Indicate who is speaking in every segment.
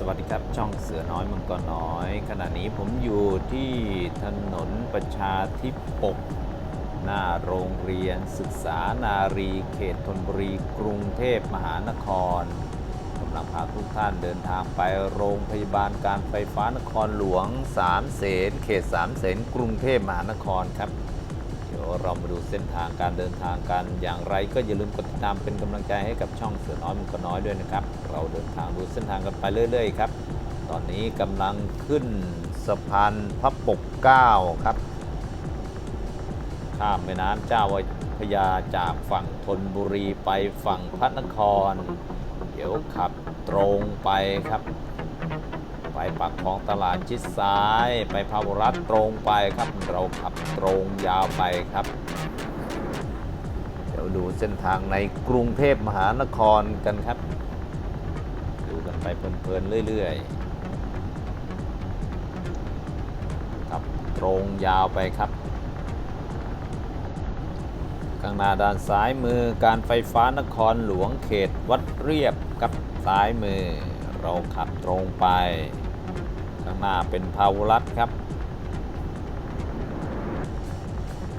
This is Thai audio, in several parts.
Speaker 1: สวัสดีครับ ช่องเสือน้อยมังกรน้อย ขณะนี้ผมอยู่ที่ถนนประชาธิปก หน้าโรงเรียนศึกษานารีเขตธนบุรีกรุงเทพมหานครกำลังพาทุกท่านเดินทางไปโรงพยาบาลการไฟฟ้านครหลวงสามเสนเขตสามเสนกรุงเทพมหานครครับ เรามาดูเส้นทางการเดินทางกันอย่างไร ก็อย่าลืมกดติดตามเป็นกำลังใจให้กับช่องเสือน้อยมันก็น้อยด้วยนะครับ เราเดินทางดูเส้นทางกันไปเรื่อยๆครับ ตอนนี้กำลังขึ้นสะพานพระปกเก้าครับข้ามแม่น้ำเจ้าพยาจากฝั่งธนบุรีไปฝั่งพระนคร เดี๋ยวขับตรงไปครับ ไปปักคลองตลาดชิดซ้าย ไปพาวรัฐตรงไปครับ เราขับตรงยาวไปครับ เดี๋ยวดูเส้นทางในกรุงเทพมหานครกันครับ ดูกันไปเพลินๆเรื่อยๆขับตรงยาวไปครับข้างหน้าด้านซ้ายมือการไฟฟ้านครหลวงเขตวัดเรียบกับซ้ายมือเราขับตรงไป ข้างหน้าเป็นพาวรัฐครับ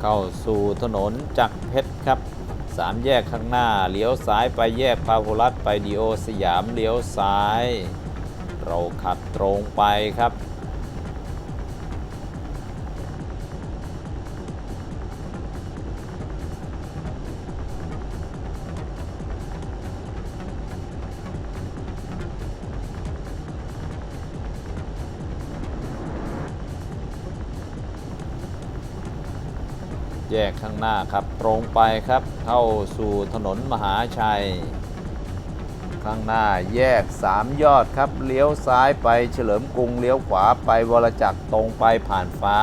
Speaker 1: เข้าสู่ถนนจักรเพชรครับสามแยกข้างหน้าเลี้ยวซ้ายไปแยกพาหุรัฐไปดีโอสยามเลี้ยวซ้าย เราขับตรงไปครับ แยกข้างหน้าครับตรงไปครับเข้าสู่ถนนมหาชัย ข้างหน้าแยกสามยอดครับเลี้ยวซ้ายไปเฉลิมกรุงเลี้ยวขวาไปวรจักรตรงไปผ่านฟ้า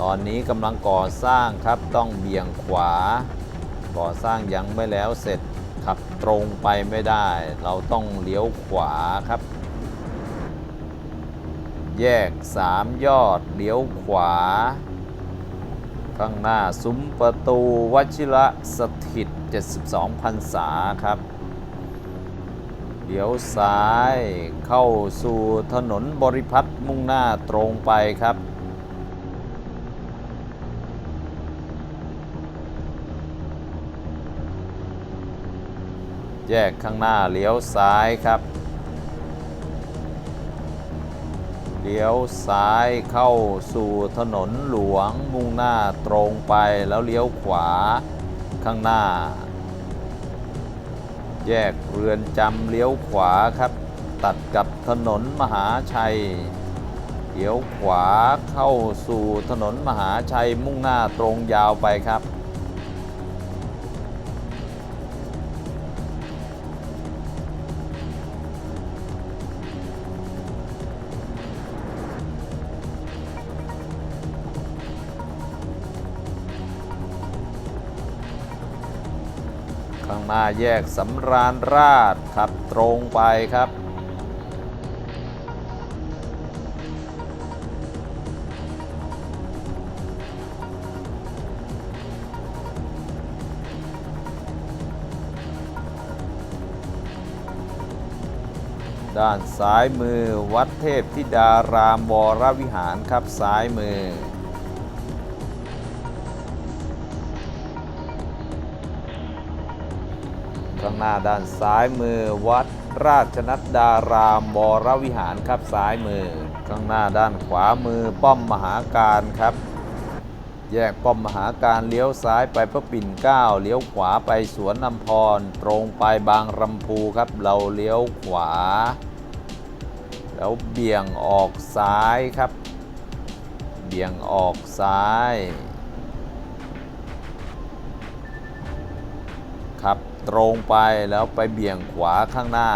Speaker 1: ตอนนี้กำลังก่อสร้างครับต้องเบี่ยงขวา ก่อสร้างยังไม่แล้วเสร็จขับตรงไปไม่ได้ เราต้องเลี้ยวขวาครับ แยกสามยอดเลี้ยวขวา ข้างหน้าซุ้มประตูวชิระสถิต 72พรรษาครับเดี๋ยวซ้ายเข้าสู่ถนนบริพัตรมุ่งหน้าตรงไปครับแยกข้างหน้าเลี้ยวซ้ายครับ เลี้ยวซ้ายเข้าสู่ถนนหลวงมุ่งหน้าตรงไปแล้วเลี้ยวขวาข้างหน้า แยกเรือนจำเลี้ยวขวาครับ ตัดกับถนนมหาชัยเลี้ยวขวาเข้าสู่ถนนมหาชัยมุ่งหน้าตรงยาวไปครับ ข้างหน้าแยกสำราญราชขับตรงไปครับด้านซ้ายมือวัดเทพธิดารามวรวิหารครับซ้ายมือ ข้างหน้าด้านซ้ายมือวัดราชนัดดารามวรวิหารครับซ้ายมือ ข้างหน้าด้านขวามือป้อมมหาการครับ แยกป้อมมหาการเลี้ยวซ้ายไปพระปิ่นเกล้าเลี้ยวขวาไปสวนน้ำพร ตรงไปบางรำพูครับ เราเลี้ยวขวา แล้วเบี่ยงออกซ้ายครับ เบี่ยงออกซ้ายขับ ตรงไปแล้วไปเบี่ยงขวาข้างหน้า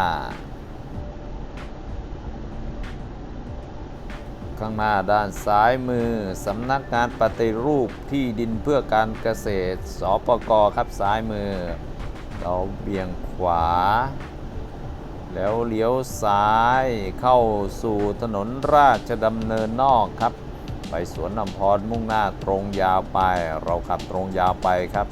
Speaker 1: ข้างหน้าด้านซ้ายมือสำนักงานปฏิรูปที่ดินเพื่อการเกษตรสปกครับซ้ายมือ เราเบี่ยงขวา แล้วเลี้ยวซ้ายเข้าสู่ถนนราชดำเนินนอกครับ ไปสวนน้ำพรมุ่งหน้าตรงยาวไป เราขับตรงยาวไปครับ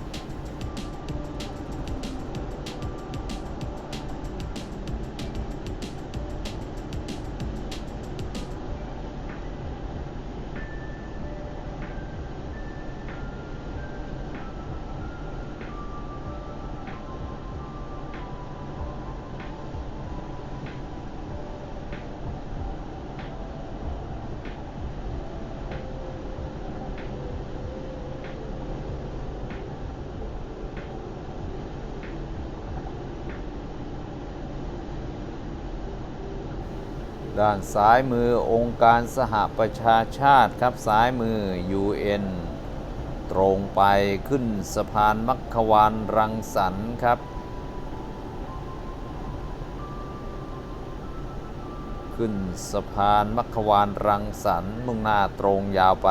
Speaker 1: ด้านซ้ายมือองค์การสหประชาชาติครับซ้ายมือ UN ตรงไปขึ้นสะพานมัคควานรังสรรค์ครับ ขึ้นสะพานมัคควานรังสรรค์มุ่งหน้าตรงยาวไป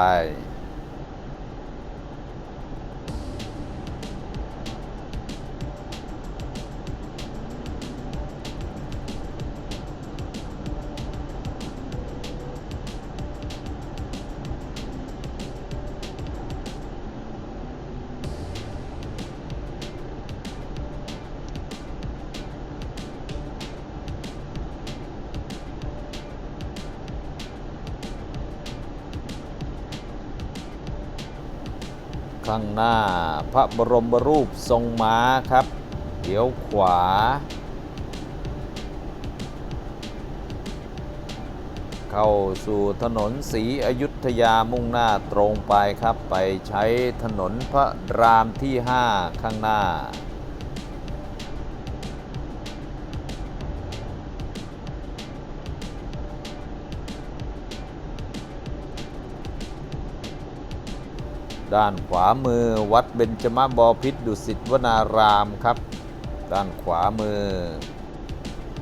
Speaker 1: ข้างหน้าพระบรมรูปทรงม้าครับเดี๋ยวขวา เข้าสู่ถนนศรีอยุธยามุ่งหน้าตรงไปครับ ไปใช้ถนนพระรามที่ 5 ข้างหน้า ด้านขวามือวัดเบญจมาบพิตรดุสิตวนารามครับ ด้านขวามือ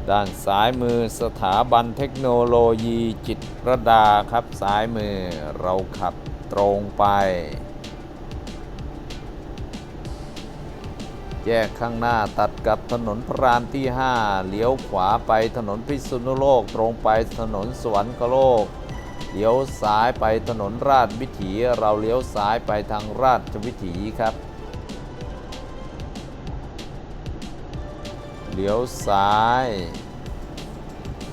Speaker 1: ด้านซ้ายมือสถาบันเทคโนโลยีจิตรดาครับซ้ายมือเราขับตรงไป แยกข้างหน้าตัดกับถนนพระรามที่ 5 เลี้ยวขวาไปถนนพิษณุโลกตรงไปถนนสวรรคโลก เลี้ยวซ้ายไปถนนราชวิถีเราเลี้ยวซ้ายไปทางราชวิถีครับเลี้ยวซ้าย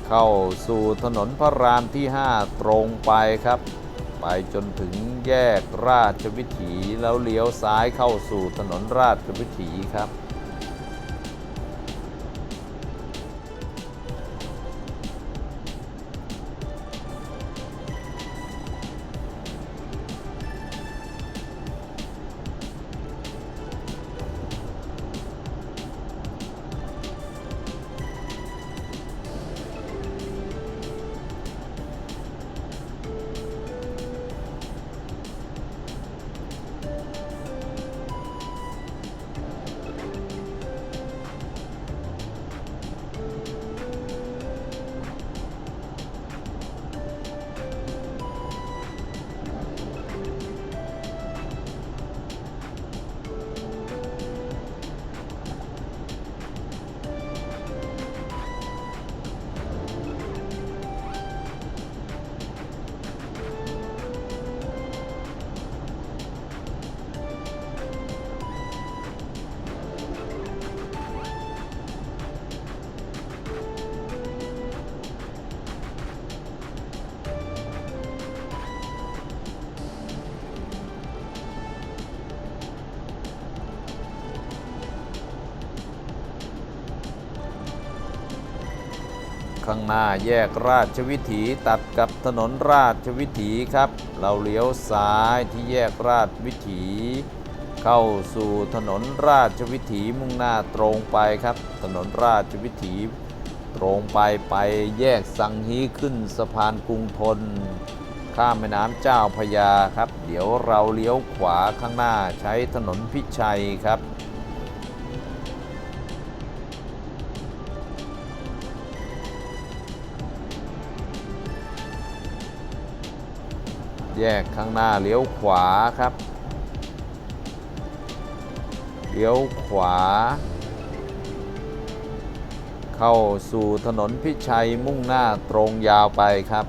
Speaker 1: เข้าสู่ถนนพระรามที่ 5 ตรงไปครับ ไปจนถึงแยกราชวิถีแล้วเลี้ยวซ้ายเข้าสู่ถนนราชวิถีครับ ข้างหน้าแยกราชวิถีตัดกับถนนราชวิถีครับ เราเลี้ยวซ้ายที่แยกราชวิถี เข้าสู่ถนนราชวิถีมุ่งหน้าตรงไปครับ ถนนราชวิถี ตรงไปไปแยกสังฮีขึ้นสะพานกรุงทน ข้ามแม่น้ำเจ้าพยาครับ เดี๋ยวเราเลี้ยวขวาข้างหน้าใช้ถนนพิชัยครับ แยกข้างหน้าเลี้ยวขวาครับเลี้ยวขวา เข้าสู่ถนนพิชัยมุ่งหน้าตรงยาวไปครับ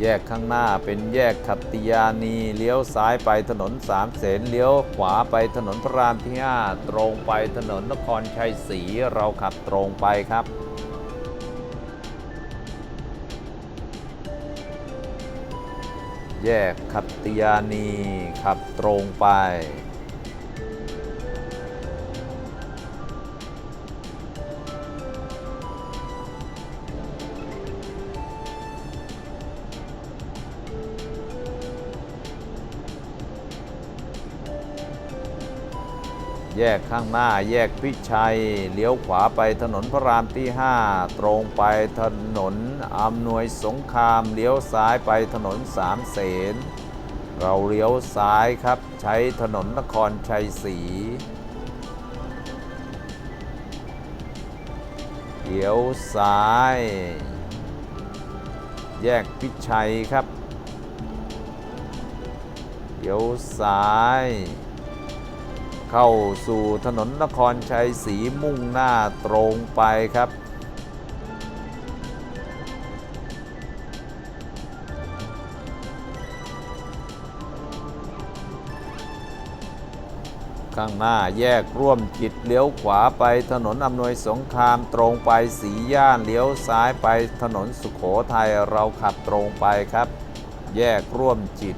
Speaker 1: แยกข้างหน้าเป็นแยกขัตติยานีเลี้ยวซ้ายไปถนนสามเสนเลี้ยวขวาไปถนนพระรามที่ 5 ตรงไปถนนนครชัยศรีเราขับตรงไปครับแยกขัตติยานีขับตรงไป แยกข้างหน้าแยกพิชัย เลี้ยวขวาไปถนนพระรามที่ 5 ตรงไปถนนอำนวยสงคราม เลี้ยวซ้ายไปถนนสามเสน เราเลี้ยวซ้ายครับ ใช้ถนนนครชัยศรีเลี้ยวซ้าย แยกพิชัยครับเลี้ยวซ้าย เข้าสู่ถนนนครชัยศรีมุ่งหน้าตรงไปครับข้างหน้าแยกร่วมจิตเลี้ยวขวาไปถนนอำนวยสงครามตรงไปสีย่านเลี้ยวซ้ายไปถนนสุขโขทัยเราขับตรงไปครับ แยกร่วมจิต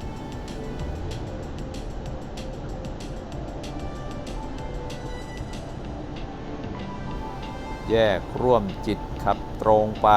Speaker 1: แยกร่วมจิตขับตรงไป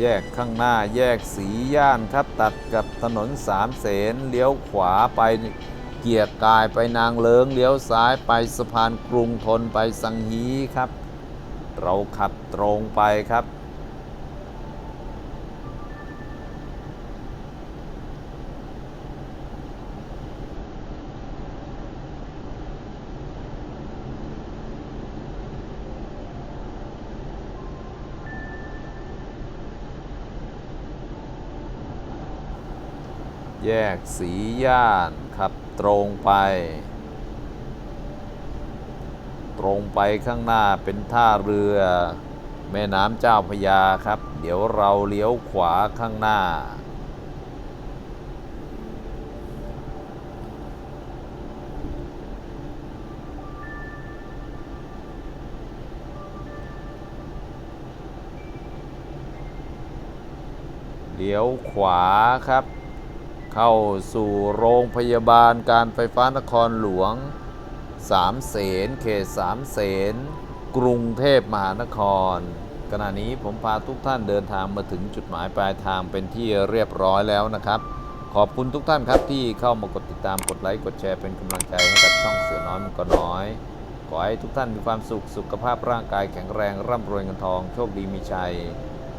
Speaker 1: แยกข้างหน้าแยกสีย่านครับตัดกับถนนสามเสนเลี้ยวขวาไปเกียร์กายไปนางเลิงเลี้ยวซ้ายไปสะพานกรุงทนไปสังฮีครับ เราขับตรงไปครับ ยกสีย่านขับตรงไป ตรงไปข้างหน้าเป็นท่าเรือ แม่น้ำเจ้าพระยาครับ เดี๋ยวเราเลี้ยวขวาข้างหน้า เลี้ยวขวาครับ เข้าสู่โรงพยาบาลการไฟฟ้านครหลวงสามเสนเขตสามเสนกรุงเทพมหานคร ขณะนี้ผมพาทุกท่านเดินทางมาถึงจุดหมายปลายทางเป็นที่เรียบร้อยแล้วนะครับ ขอบคุณทุกท่านครับที่เข้ามากดติดตามกดไลค์กดแชร์เป็นกำลังใจให้กับช่องเสือน้อยมันก็น้อย ขอให้ทุกท่านมีความสุขสุขภาพร่างกายแข็งแรงร่ำรวยเงินทองโชคดีมีชัย